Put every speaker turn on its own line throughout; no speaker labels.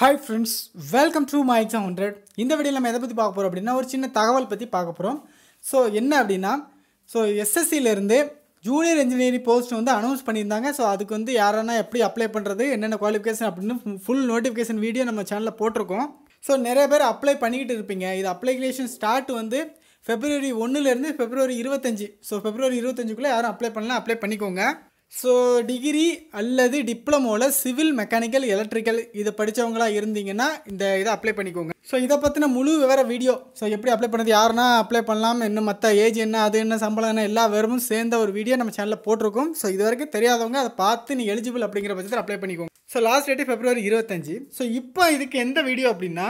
Hi friends welcome to my exam hundred இந்த video நம்ம எதை பற்றி பார்க்க போகிறோம் அப்படின்னா ஒரு சின்ன தகவல் பற்றி பார்க்க போகிறோம் ஸோ என்ன அப்படின்னா ஸோ எஸ்எஸ்சியிலேருந்து ஜூனியர் இன்ஜினியரிங் போஸ்ட் வந்து அனௌன்ஸ் பண்ணியிருந்தாங்க. ஸோ அதுக்கு வந்து யாரன்னா எப்படி அப்ளை பண்ணுறது என்னென்ன குவாலிஃபிகேஷன் அப்படின்னு ஃபுல் நோட்டிஃபிகேஷன் வீடியோ நம்ம சேனலில் போட்டிருக்கோம். ஸோ நிறைய பேர் அப்ளை பண்ணிக்கிட்டு இருப்பீங்க. இது அப்ளிகேஷன் ஸ்டார்ட் வந்து ஃபெப்ரவரி ஒன்றுலேருந்து ஃபெப்ரவரி இருபத்தஞ்சி. ஸோ ஃபெப்ரவரி இருபத்தஞ்சுக்குள்ளே யாரும் அப்ளை பண்ணலாம் அப்ளை பண்ணிக்கோங்க. ஸோ டிகிரி அல்லது டிப்ளமோவில் சிவில் மெக்கானிக்கல் எலக்ட்ரிக்கல் இதை படித்தவங்களா இருந்தீங்கன்னா இந்த இதை அப்ளை பண்ணிக்கோங்க. ஸோ இதை பற்றின முழு விவர வீடியோ ஸோ எப்படி அப்ளை பண்ணது யாருன்னா அப்ளை பண்ணலாம் இன்னும் மற்ற ஏஜ் என்ன அது என்ன சம்பளம் என்ன எல்லா விவரமும் சேர்ந்த ஒரு வீடியோ நம்ம சேனலில் போட்டிருக்கோம். ஸோ இது வரைக்கும் தெரியாதவங்க அதை பார்த்து நீ எலிஜிபிள் அப்படிங்கிற பட்சத்தில் அப்ளை பண்ணிக்கோங்க. ஸோ லாஸ்ட் டேட்டு ஃபெப்ரவரி இருபத்தஞ்சி. ஸோ இப்போ இதுக்கு எந்த வீடியோ அப்படின்னா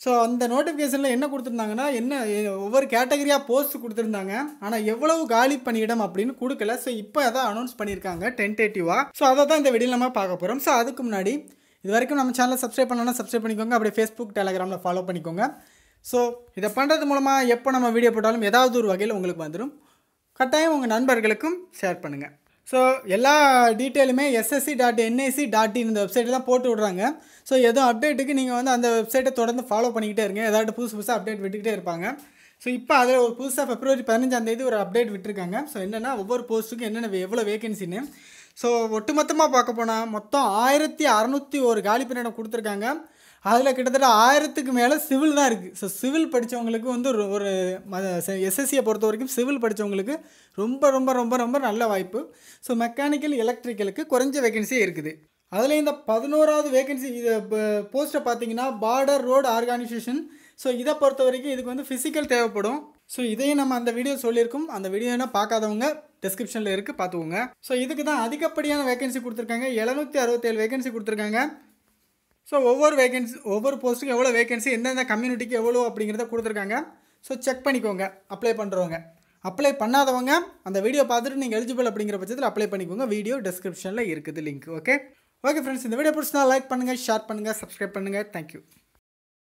ஸோ அந்த நோட்டிஃபிகேஷனில் என்ன கொடுத்துருந்தாங்கன்னா என்ன ஒவ்வொரு கேட்டகரியாக போஸ்ட் கொடுத்துருந்தாங்க. ஆனால் எவ்வளவு காலி பணியிடம் அப்படின்னு கொடுக்கல. ஸோ இப்போ அதை அனௌன்ஸ் பண்ணியிருக்காங்க டென்டேட்டிவாக ஸோ அதை தான் இந்த வீடியோ நம்ம பார்க்க போகிறோம் ஸோ அதுக்கு முன்னாடி இது வரைக்கும் நம்ம சேனலை சப்ஸ்கிரைப் பண்ணலாம் சப்ஸ்கிரைப் பண்ணிக்கோங்க. அப்படியே ஃபேஸ்புக் டெலகிராமில் ஃபாலோ பண்ணிக்கோங்க. ஸோ இதை பண்ணுறது மூலமாக எப்போ நம்ம வீடியோ போட்டாலும் ஏதாவது ஒரு வகையில் உங்களுக்கு வந்துடும் கட்டாயம் உங்கள் நண்பர்களுக்கும் ஷேர் பண்ணுங்கள் ஸோ எல்லா டீட்டெயிலுமே SSC dot NIC dot in இந்த வெப்சைட்டில் தான் போட்டு விட்றாங்க. ஸோ எதுவும் அப்டேட்டுக்கு நீங்கள் வந்து அந்த வெப்சைட்டை தொடர்ந்து ஃபாலோ பண்ணிக்கிட்டே இருங்க. ஏதாவது புதுசு புதுசாக அப்டேட் விட்டுக்கிட்டே இருப்பாங்க. ஸோ இப்போ அதில் ஒரு புதுசாக பிப்ரவரி பதினஞ்சாம் தேதி ஒரு அப்டேட் விட்டுருக்காங்க. ஸோ என்னென்னா ஒவ்வொரு போஸ்ட்டுக்கும் என்னென்ன எவ்வளோ வேகன்சின்னு ஸோ ஒட்டுமொத்தமாக பார்க்க போனால் மொத்தம் ஆயிரத்தி அறநூற்றி ஒரு காலி பணியிடம் கொடுத்துருக்காங்க. அதில் கிட்டத்தட்ட ஆயிரத்துக்கு மேலே சிவில் தான் இருக்குது ஸோ சிவில் படித்தவங்களுக்கு வந்து ஒரு எஸ்எஸ்சியை பொறுத்த வரைக்கும் சிவில் படித்தவங்களுக்கு ரொம்ப ரொம்ப ரொம்ப ரொம்ப நல்ல வாய்ப்பு. ஸோ மெக்கானிக்கல் எலக்ட்ரிக்கலுக்கு குறைஞ்ச வேகன்சி இருக்குது. அதில் இந்த பதினோராவது வேகன்சி இது போஸ்ட்டை பார்த்தீங்கன்னா பார்டர் ரோடு ஆர்கனைசேஷன் ஸோ இதை பொறுத்த வரைக்கும் இதுக்கு வந்து ஃபிசிக்கல் தேவைப்படும். ஸோ இதையும் நம்ம அந்த வீடியோ சொல்லியிருக்கோம். அந்த வீடியோ என்ன பார்க்காதவங்க டிஸ்கிரிப்ஷனில் இருக்குது பார்த்துக்கோங்க. ஸோ இதுக்கு தான் அதிகப்படியான வேகன்சி கொடுத்துருக்காங்க. எழுநூற்றி அறுபத்தேழு வேகன்சி கொடுத்துருக்காங்க. ஸோ ஒவ்வொரு வேகன்சி ஒவ்வொரு போஸ்ட்டுக்கும் எவ்வளோ வேகன்சி எந்தெந்த கம்யூனிட்டிக்கு எவ்வளோ அப்படிங்கிறத கொடுத்துருக்காங்க. ஸோ செக் பண்ணிக்கோங்க அப்ளை பண்ணுறவங்க அப்ளை பண்ணாதவங்க அந்த வீடியோ பார்த்துட்டு நீங்கள் எலிஜிபிள் அப்படிங்கிற பட்சத்தில் அப்ளை பண்ணிக்கோங்க. வீடியோ டிஸ்கிரிப்ஷனில் இருக்குது லிங்க் ஓகே ஓகே ஃப்ரெண்ட்ஸ் இந்த வீடியோ பிடிச்சினா லைக் பண்ணுங்கள் ஷேர் பண்ணுங்கள் சப்ஸ்கிரைப் பண்ணுங்கள் தேங்க்யூ